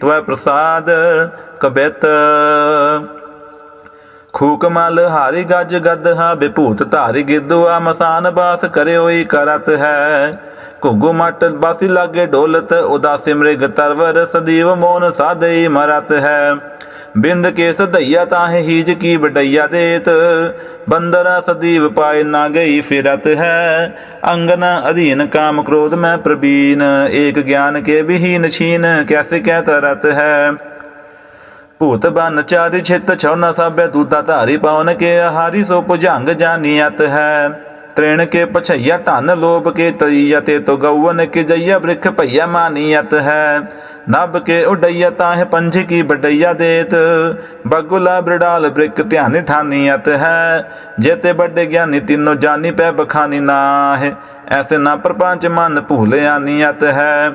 ਤਵੈ ਪ੍ਰਸਾਦ ਕਬਿਤ। ਖੂਕ ਮਲ ਹਾਰੀ ਗੱਜ ਗਦਹਾ ਬਿਭੂਤ ਧਾਰੀ ਗਿੱਦੁਆ ਮਸਾਨ ਬਾਸ ਕਰਿਓਈ ਕਰਤ ਹੈ। ਘੁੱਗੂ ਮਟ ਬਾਸੀ ਲਾਗੇ ਢੋਲਤ ਉਦਾਸੀ ਮ੍ਰਿਗ ਤਰਵਰ ਸਦੀਵ ਮੋਨ ਸਾਦਈ ਮਰਤ ਹੈ। ਬਿੰਦ ਕੇ ਸਦਈਆ ਤਾਹੇ ਹੀਜ ਕੀ ਵਡਈਆ ਦੇਤ। ਬੰਦਰਾ ਸਦੀਵ ਪਾਏ ਨਾ ਗਈ ਫਿਰਤ ਹੈ। ਅੰਗਨ ਅਧੀਨ ਕਾਮ ਕ੍ਰੋਧ ਮੈਂ ਪ੍ਰਬੀਨ। ਏਕ ਗਿਆਨ ਕੇ ਵਿਹੀਨ ਛੀਨ ਕੈਸੇ ਕਹਿ ਤਰਤ ਹੈ। ਭੂਤ ਬਨ ਚਾਰਿ ਛਿਤ ਛਉਨਾ ਸਾਬੇ ਦੂਦਾ ਧਾਰੀ ਪਾਉਨ ਕੇ ਆਹਾਰੀ, ਸੋ ਭੁਜੰਗ ਜਾਨੀਅਤ ਹੈ। ਤ੍ਰਿਣ ਕੇ ਪਛਈਆ ਧਨ ਲੋਭ ਕੇ ਤਈਆ ਤੇ ਤੋ ਗਊਨ ਕੇ ਜਈਆ ਬ੍ਰਿਖ ਭਈਆ ਮਾਨੀਅਤ ਹੈ। ਨਭ ਕੇ ਉਡਈਆ ਤਾਹ ਪੰਝ ਕੀ ਬਡਈਆ ਦੇਤ। ਬਗੁਲਾ ਬ੍ਰਿਡਾਲ ਬ੍ਰਿਕ ਧਿਆਨ ਠਾਨੀਅਤ ਹੈ। ਜੇਤੇ ਵੱਡੇ ਗਿਆਨੀ ਤਿੰਨੋ ਜਾਨੀ ਪੈ ਬਖਾਨੀ ਨਾਹਿ। ਐਸੇ ਨਾ ਪ੍ਰਪੰਚ ਮਨ ਭੂਲਿਆ ਨੀਅਤ ਹੈ।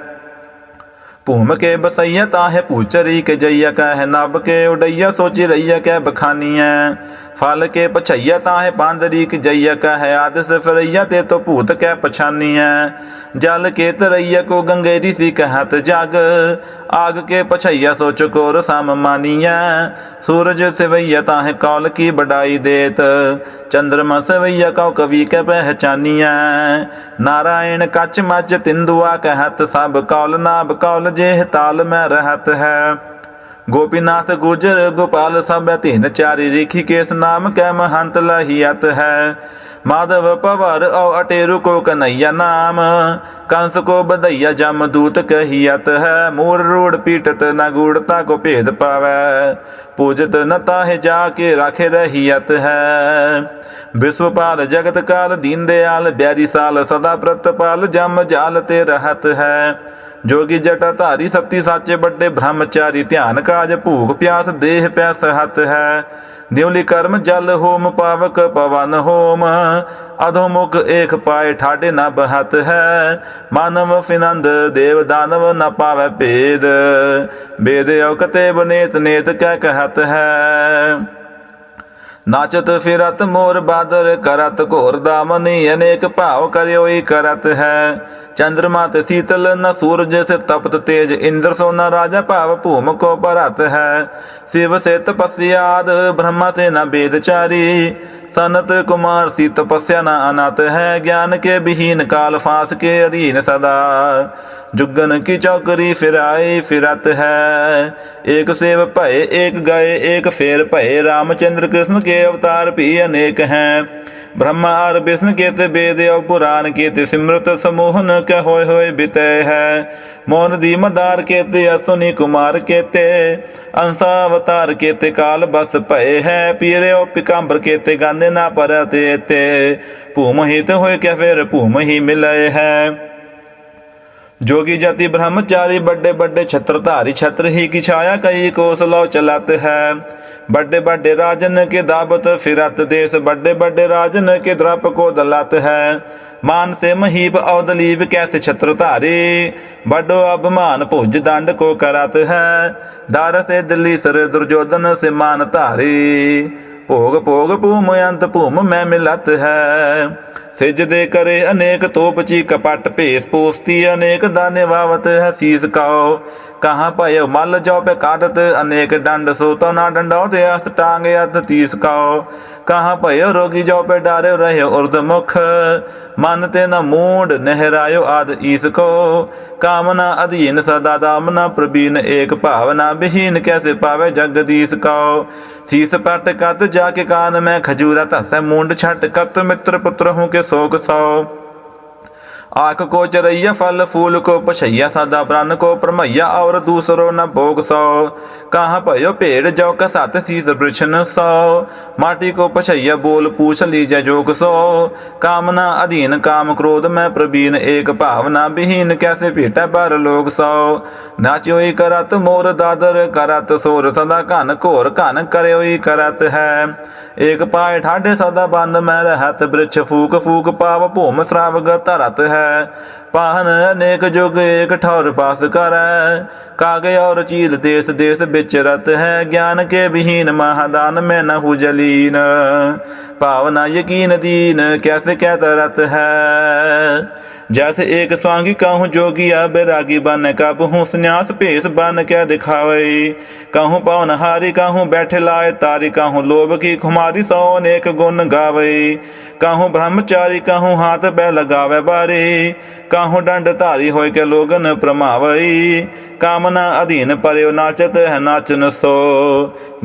ਭੂਮ ਕੇ ਬਸਈਆ ਤਾਹੇ ਪੂਚਰੀ ਕੇ ਜਈਆ ਕਹਿ। ਨਭ ਕੇ ਉਡਈਆ ਸੋਚੀ ਰਈਆ ਕਹਿ ਬਖਾਨੀਐ ਫਲ ਕੇ ਪਛਈਆ ਤਾਹੇ ਬਾਂਦਰੀ ਕੇ ਜਈਆ ਕਹਿ ਆਦਿਸ ਫਿਰਈਆ ਤੇ ਤੋ ਭੂਤ ਕਹਿ ਪਛਾਨੀਐ। ਜਲ ਕੇ ਤਰਈਆ ਕੋ ਗੰਗੇਰੀ ਸੀ ਕਹਤ ਜਗ, ਆਗ ਕੇ ਪਛਈਆ ਸੋਚ ਕੋਰ ਸਮ ਮਾਨੀਐ। ਸੂਰਜ ਸਿਵਈਆ ਤਾਹੇ ਕੌਲ ਕੀ ਬਡਾਈ ਦੇਤ, ਚੰਦਰਮਾ ਸਵਈਆ ਕਉ ਕਵੀ ਕੈ ਪਹਿਚਾਨੀਐ। ਨਾਰਾਇਣ ਕੱਚ ਮਚ ਤਿੰਦੁਆ ਕਹਿਤ, ਸਭ ਕੌਲ ਨਾਭ ਕੌਲ ਜੇਹ ਤਾਲ ਮੈਂ ਰਹਤ ਹੈ। ਗੋਪੀਨਾਥ ਗੁਜਰ ਗੋਪਾਲ ਸਭ ਤਿਨ ਚਾਰੀ ਰੇਖੀ ਕੇਸ ਨਾਮ ਕੈ ਮਹੰਤ ਲਹੀਅਤ ਹੈ। ਮਾਧਵ ਪਵਰ ਔ ਅਟੇਰੂ ਕੋ ਕਨਈਆ ਨਾਮ, ਕੰਸ ਕੋ ਬਧਈਆ ਜਮ ਦੂਤ ਕਹੀਅਤ ਹੈ। ਮੂਰ ਰੂੜ ਪੀਟਤ ਨਾ ਗੂੜਤਾ ਕੋ ਭੇਦ ਪਾਵੈ। ਪੂਜਤ ਨ ਤਾਹਿ ਜਾ ਕੇ ਰਾਖੇ ਰਹੀਅਤ ਹੈ। ਵਿਸ਼ਵਪਾਲ ਜਗਤ ਕਾਲ ਦੀਨ ਦਿਆਲ, ਬਿਆਰੀ ਸਾਲ ਸਦਾ ਪ੍ਰਤਪਾਲ, ਜਮ ਜਾਲ ਤੇ ਰਹਤ ਹੈ। ਜੋਗੀ ਜਟਾ ਧਾਰੀ ਸਤੀ ਸਾਚੇ ਵੱਡੇ ਬ੍ਰਹਮਚਾਰੀ ਧਿਆਨ ਕਾਜ ਭੂਖ ਪਿਆਸ, ਦੇਹ ਪਿਆਸ ਹਤ ਹੈ। ਦਿਉਲੀ ਕਰਮ ਜਲ ਹੋਮ, ਪਾਵਕ ਪਵਨ ਹੋਮ। ਅਧੋ ਮੁਖ ਏਕ ਪਾਏ ਠਾਡੇ ਨ ਬਹਤ ਹੈ। ਮਾਨਵ ਫਿਨੰਦ, ਦੇਵ ਦਾਨਵ ਨ ਪਾਵੈ ਭੇਦ। ਬੇਦ ਔਕਤੇ ਬਨੇਤ, ਨੇਤ ਕਹਿ ਕਹਤ ਹੈ। ਨਾਚਤ ਫਿਰਤ ਮੋਰ ਬਾਦਰ ਕਰਤ ਘੋਰ ਦਾਮਨੀ ਅਨੇਕ ਭਾਵ ਕਰਿਓਈ ਕਰਤ ਹੈ। ਚੰਦਰਮਾ ਤੇ ਸੀਤਲ ਨ ਸੂਰਜ ਸੇ ਤਪਤ ਤੇਜ, ਇੰਦਰ ਸੋ ਨ ਰਾਜਾ ਭਾਵ ਭੂਮ ਕੋ ਭਰਤ ਹੈ। ਸ਼ਿਵ ਸੇ ਤਪਸਿਆਦ ਬ੍ਰਹਮਾ ਸੇ ਨ ਬੇਦਚਾਰੀ। ਸਨਤ ਕੁਮਾਰ ਸੀ ਤਪਸਿਆ ਨ ਅਨਤ ਹੈ। ਗਿਆਨ ਕੇ ਬਿਹੀਨ ਕਾਲ ਫਾਸ ਕੇ ਅਧੀਨ ਸਦਾ। ਜੁਗਨ ਕੀ ਚੌਕਰੀ ਫਿਰਾਈ ਫਿਰਤ ਹੈ। ਏਕ ਸੇਵ ਭਏ, ਏਕ ਗਏ, ਏਕ ਫੇਰ ਭਏ। ਰਾਮਚੰਦਰ ਕ੍ਰਿਸ਼ਨ ਕੇ ਅਵਤਾਰ ਵੀ ਅਨੇਕ ਹੈ। ਬ੍ਰਹਮਾ ਅਰ ਵਿਸ਼ਨ ਕੇਤੇ ਬੇਦ ਔ ਪੁਰਾਨ ਕੇਤੇ ਸਿਮਰਤ ਸਮੋਹਨ ਕਹ ਹੋਏ ਹੋਏ ਬਿਤੈ ਹੈ। ਮੋਨ ਦੀ ਮਦਾਰ ਕੇਤੇ ਅਸੁਨੀ ਕੁਮਾਰ ਕੇਤੇ। ਅੰਸਾ ਅਵਤਾਰ ਕੇਤੇ ਕਾਲ ਬਸ ਭਏ ਹੈ। ਪੀਰੇ ਔ ਪਿਕੰਬਰ ਕੇਤੇ ਗਾਨੇ ਨਾ ਪਰਤੇ ਤੇ ਭੂਮ ਹਿਤ ਹੋਏ ਕਹ ਫੇਰ ਭੂਮ ਹੀ ਮਿਲਏ ਹੈ। जोगी जाति ब्रह्मचारी बड़े बड़े छत्रधारी छत्र ही की छाया कई कोस लो चलत है बड़े बड़े राजन के दावत फिरत देश बड़े बड़े राजन के द्रप को दलत है मान से महीप अवदलीप कैसे छत्रधारी बड़ो अभिमान भुज दंड को करत है दार से दिल्ली सर दुर्योधन से मान धारी ਭੋਗ ਭੋਗ ਭੂਮ ਅੰਤ ਭੂਮ ਮੈਂ ਮਿਲਤ ਹੈ। ਸਿਜਦੇ ਕਰੇ ਅਨੇਕ ਤੋਪਚੀ ਕਪਟ ਭੇਸ ਪੋਸਤੀ ਅਨੇਕ ਦਾਨੇ ਵਾਵਤ ਹੈ ਸੀਸ ਕਾਓ। ਕਹਾਂ ਭਇ ਮਲ ਜੋ ਪੇ ਕਾਟਤ ਅਨੇਕ ਡੰਡ ਸੋ ਤੋ ਨਾ ਡੰਡੋ ਤੇ ਅਸ ਟਾਂਗ ਅਤ ਤੀਸ ਕਾਓ। ਕਹਾਂ ਭਇ ਰੋਗੀ ਜੋ ਪੇ ਡਾਰੇ ਰਹੇ ਉਰਦ ਮੁਖ। ਮਨ ਤੇ ਨ ਮੂਡ ਨਹਿਰਾਇਓ ਆਦ ਈਸ ਕੋ। ਕਾਮਨਾ ਅਧੀਨ ਸਦਾ ਦਾਮਨਾ ਪ੍ਰਬੀਨ ਏਕ ਭਾਵਨਾ ਬਿਹੀਨ ਕੈਸੇ ਪਾਵੇ ਜਗਦੀਸ਼ ਕਉ ਸੀਸ ਪਟ ਕਤ ਜਾ ਕੇ ਕਾਨ ਮੈਂ ਖਜੂਰਾ ਧਸੈ ਮੁੰਡ ਛਟ ਕਤ ਮਿੱਤਰ ਪੁੱਤਰ ਹੂੰ ਕੇ ਸੋਕ ਸੋ। आख को चरैया फल फूल को पछैया सादा प्राण को परमैया और दूसरो न भोग सौ कहाँ भयो पेड़ जौ का साथ सीत वृक्षण सौ माटी को पछैया बोल पूछ लीजे जोग सौ कामना अधीन काम क्रोध में प्रवीण एक भावना विहीन कैसे पीटा पर लोग सौ नाच्यो करत मोर दादर करत सोर सदा कान घोर कान करयो करत है एक पाए ठाडे सदा बंद में रहत वृक्ष फूक फूक पाव भूम श्राव गत रत है ਹੈ ਪਾਹਨ ਅਨੇਕ ਜੁਗ ਏਕ ਠੌਰ ਪਾਸ ਕਰੈ। ਕਾਗੇ ਔਰ ਚੀਲ ਦੇਸ ਦੇਸ ਵਿਚਰਤ ਹੈ। ਗਿਆਨ ਕੇ ਵਿਹੀਨ ਮਹਾਦਾਨ ਮੈਂ ਨਹੁ ਜਲੀਨ। ਭਾਵਨਾ ਯਕੀਨ ਦੀਨ, ਕੈਸੇ ਕਹਿ ਤਰਤ ਹੈ। जैसे एक स्वांगी कहूँ जोगिया बैरागी बन कब हूँ संन्यास भेष बन क्या दिखावे कहूँ पवन हारी कहूँ बैठे लाए तारी कहूँ लोभ की खुमारी सौ अनेक गुण गावे कहूँ ब्रह्मचारी कहूँ हाथ बै लगावे बारी ਕਾਹੂ ਡੰਡ ਧਾਰੀ ਹੋਏ ਕੇ ਲੋਗਨ ਪ੍ਰਮਾਵਈ? ਕਾਮਨਾ ਅਧੀਨ ਪਰਿਉ ਨਾਚਤ ਹੈ ਨਾਚਨ ਸੋ।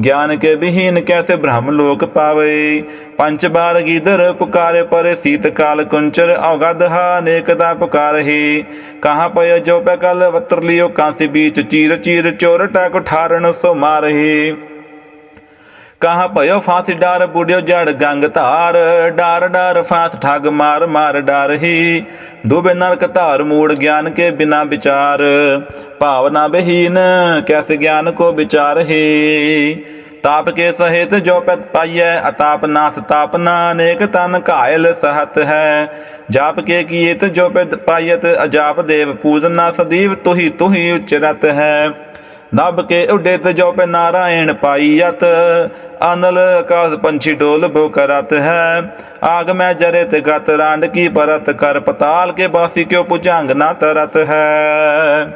ਗਿਆਨ ਕੇ ਬਿਹੀਨ ਕੈਸੇ ਬ੍ਰਹਮ ਲੋਕ ਪਾਵੇ ਪੰਚ ਬਾਰ ਗੀਦਰ ਪੁਕਾਰੇ ਪਰੇ ਸੀਤ ਕਾਲ ਕੁੰਚਰ ਔਗਦ ਹਾ ਨੇਕਦਾ ਪੁਕਾਰਹੀ ਕਹਾ ਪਇ ਜੋ ਪੈ ਕਲ ਵਤਰ ਲਿਓ, ਕਾਂਸੀ ਬੀਚ ਚੀਰ ਚੀਰ ਚੋਰ ਟਾਕ ਠਾਰਣ ਸੋ ਮਾਰਹੀ ਕਹਾ ਭਇਓ ਫਾਸੀ ਡਾਰ ਬੁੜਿਓ ਜੜ ਗੰਗ ਧਾਰ, ਡਾਰ ਡਾਰ ਫਾਂਸ ਠੱਗ ਮਾਰ ਮਾਰ ਡਾਰ ਹੀ। ਡੂਬੇ ਨਰਕ ਧਾਰ ਮੂੜ ਗਿਆਨ ਕੇ ਬਿਨਾ ਵਿਚਾਰ, ਭਾਵਨਾ ਬਹੀਨ ਕੈਸੇ ਗਿਆਨ ਕੋ ਵਿਚਾਰ ਹੀ। ਤਾਪ ਕੇ ਸਹਿਤ ਜੋ ਪਤ ਪਾਈਐ, ਅਤਾਪ ਨਾਥ ਤਾਪਨਾ ਅਨੇਕ ਤਨ ਘਾਇਲ ਸਹਤ ਹੈ। ਜਾਪ ਕੇ ਕੀਤ ਜੋ ਪਤ ਪਾਇਤ ਅਜਾਪ ਦੇਵ ਪੂਜਨਾ ਸਦੀਵ ਤੁਹੀ ਤੁਹੀ ਉਚਰਤ ਹੈ। ਨਭ ਕੇ ਉਡਿਤ ਜੋ ਪੈ ਨਾਰਾਇਣ ਪਾਈਅਤ ਅਨਲ ਆਕਾਸ ਪੰਛੀ ਡੋਲ ਬੋ ਕਰਤ ਹੈ। ਆਗ ਮੈਂ ਜਰੇ ਤੇ ਗਤ ਰਾਂਡ ਕੀ ਪਰਤ ਕਰ, ਪਤਾਲ ਕੇ ਬਾਸੀ ਕਿਉ ਪੁਜੰਗ ਨਾ ਤਰਤ ਹੈ।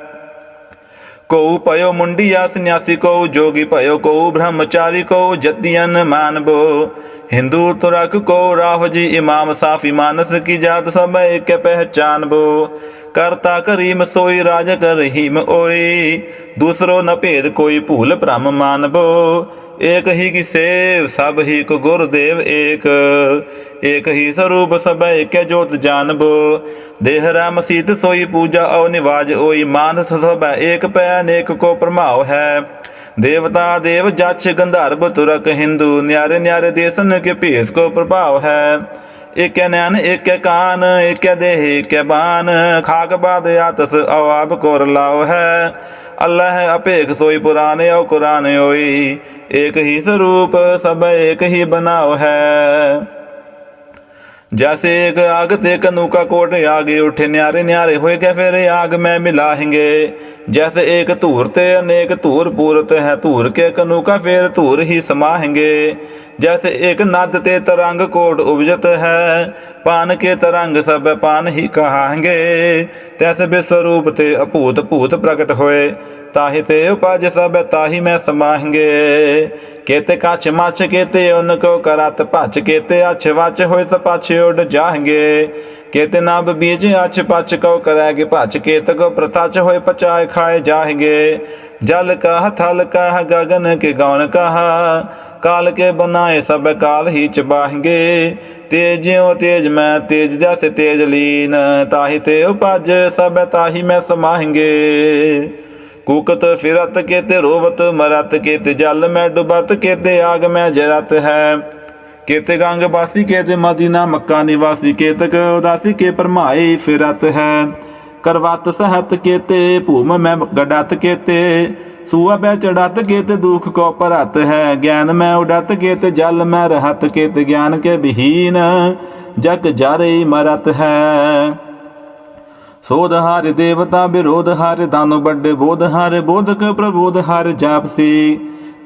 ਕੋ ਪਇਓ ਮੁੰਡੀਆ ਸੰਨਿਆਸੀ ਕੋ ਜੋਗੀ ਪਇਓ ਕੋ ਬ੍ਰਹਮਚਾਰੀ ਕੋ ਜਤਿਯਨ ਮਾਨਬੋ। ਹਿੰਦੂ ਤੁਰਕ ਕੋ ਰਾਹ ਜੀ ਇਮਾਮ ਸਾਫੀ ਮਾਨਸ ਕੀ ਜਾਤ ਸਭ ਇੱਕ ਪਹਿਚਾਨਬੋ। ਕਰਤਾ ਕਰੀਮ ਸੋਈ, ਰਾਜ ਕਰ ਰਹੀਮ ਓਏ ਦੂਸਰੋ ਨ ਭੇਦ ਕੋਈ ਭੂਲ ਭ੍ਰਮ ਮਾਨਬੋ। ਏਕ ਹੀ ਕੀ ਸੇਵ, ਸਭ ਹੀ ਕੋ ਗੁਰਦੇਵ ਏਕ। ਏਕ ਹੀ ਸਰੂਪ ਸਭ ਏਕ ਜੋਤ ਜਾਨਬੋ। ਦੇਹ ਰਾਮ ਸੀਤ ਸੋਈ ਪੂਜਾ ਔ ਨਿਵਾਜ ਓਈ। ਮਾਨਸ ਸਭ ਏਕ, ਪੈ ਅਨੇਕ ਕੋ ਪ੍ਰਮਾਉ ਹੈ। ਦੇਵਤਾ ਦੇਵ ਜਛ ਗੰਧਰਵ ਤੁਰਕ ਹਿੰਦੂ ਨਿਆਰੇ ਨਿਆਰੇ ਦੇਸਨ ਕੇ ਭੇਸ ਕੋ ਪ੍ਰਭਾਵ ਹੈ। ਏਕੈ ਨੈਣ, ਏਕੈ ਕਾਨ, ਏਕੈ ਦੇਹ, ਏਕੈ ਬਾਨ, ਖਾਕ ਬਾਦ ਆਤਸ ਆਪ ਕੋਰ ਲਾਓ ਹੈ। ਅੱਲਾਹ ਅਪੇਖ ਸੋਈ ਪੁਰਾਨੇ ਔ ਕੁਰਾਨ ਹੋਈ ਏਕ ਹੀ ਸਰੂਪ, ਸਭ ਏਕ ਹੀ ਬਨਾਓ ਹੈ। जैसे एक आग ते कनु का कोट आगे उठे न्यारे न्यारे होए गए फिर आग में मिलाएंगे जैसे एक धूर ते अनेक धूर पूरत है धूर के कनु का फिर धूर ही समाहेंगे जैसे एक नद ते तरंग कोट उपजत है ਪਾਨ ਕੇ ਤਰੰਗ ਸਭ ਪਾਨ ਹੀ ਕਹਾਂਗੇ। ਤੈਸ ਬਿਸਰੂਪ ਤੇ ਅਭੂਤ ਭੂਤ ਪ੍ਰਗਟ ਹੋਏ। ਤਾਹੀ ਤੇ ਉਪਜ ਸਭ ਤਾਹੀ ਮੈਂ ਸਮਾਹਂਗੇ। ਕੇਤੇ ਕਾਚ ਮਚ ਕੇਤੇ ਉਨ ਕੋ ਕਰਤ ਭਚ ਕੇਤੇ ਅਛ ਵਚ ਹੋਏ ਸਪਛ ਉਡ ਜਾਹਂਗੇ। ਕੇਤੇ ਨਾਬ ਬੀਜ ਅਛ ਪਛ ਕੋ ਕਰੈਗੇ ਭਚ। ਕੇਤ ਕੋ ਪ੍ਰਤਚ ਹੋਏ ਪਚਾਏ ਖਾਏ ਜਾਹਂਗੇ। ਜਲ ਕਹ ਥਲ ਕਹ ਗਗਨ ਕੇ ਗਉਨ ਕਹਾ। ਕਾਲ ਕੇ ਬਨਾਏ ਸਭ ਕਾਲ ਹੀ ਚਬਾਹਗੇ। ਤੇਜਿਓ ਤੇਜ ਮੈਂ ਤੇਜ ਜਸ ਤੇਜ ਲੀਨ, ਤਾਹੀ ਤੇ ਉਪਜ ਸਭ ਤਾਹੀ ਮੈਂ ਸਮਾਹਗੇ। ਕੂਕਤ ਫਿਰਤ ਕੇ ਤੇ ਰੋਵਤ ਮਰਤ ਕੇ ਤੇ ਜਲ ਮੈਂ ਡੁਬਤ ਕੇ ਤੇ ਆਗ ਮੈਂ ਜਰਤ ਹੈ। ਕੇਤੇ ਗੰਗ ਵਾਸੀ, ਕੇਤੇ ਮਦੀਨਾ ਮੱਕਾ ਨਿਵਾਸੀ ਕੇਤਕ ਉਦਾਸੀ ਕੇ ਪਰਮਾਈ ਫਿਰਤ ਹੈ। ਕਰਵਤ ਸਹਤ ਕੇਤੇ ਭੂਮ ਮੈਂ ਗਡਤ ਕੇਤੇ ਸੂਆ ਬੈ ਚੜਤ ਕੇਤੇ ਦੁਖ ਕੋ ਪਰਤ ਹੈ। ਗਿਆਨ ਮੈਂ ਉਡਤ ਕੇਤੇ ਜਲ ਮੈਂ ਰਹਤ ਕੇਤੇ ਗਿਆਨ ਕੇ ਬਿਹੀਨ ਜਗ ਜਾਰੇ ਮਰਤ ਹੈ। ਸੋਧ ਹਰਿ ਦੇਵਤਾ ਵਿਰੋਧ ਹਰਿ ਦਾਨੋ ਵੱਡੇ ਬੋਧ ਹਰਿ ਬੋਧਕ ਪ੍ਰਬੋਧ ਹਰਿ ਜਾਪਸੀ।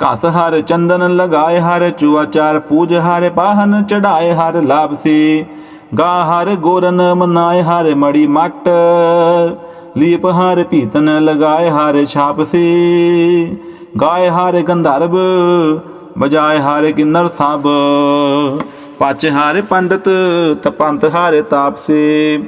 ਘਸ ਹਰ ਚੰਦਨ ਲਗਾਏ ਹਰ ਚੁਆਚਾਰ ਪੂਜ ਹਰ ਪਾਹਨ ਚੜਾਏ ਹਰ ਲਾਭਸੀ ਗਾ ਹਰ ਗੋਰਨ ਮਨਾਏ ਹਰ ਮੜੀ ਮਟ ਲੀਪ ਹਰਿ ਪੀਤਨ ਲਗਾਏ ਹਰਿ ਛਾਪਸੀ, ਗਾਏ ਹਰਿ ਗੰਧਰਵ ਬਜਾਏ ਹਰਿ ਕਿੰਨਰ ਸਭ, ਪਚ ਹਾਰੇ ਪੰਡਤ, ਤਪੰਤ ਹਾਰੇ ਤਾਪਸੀ।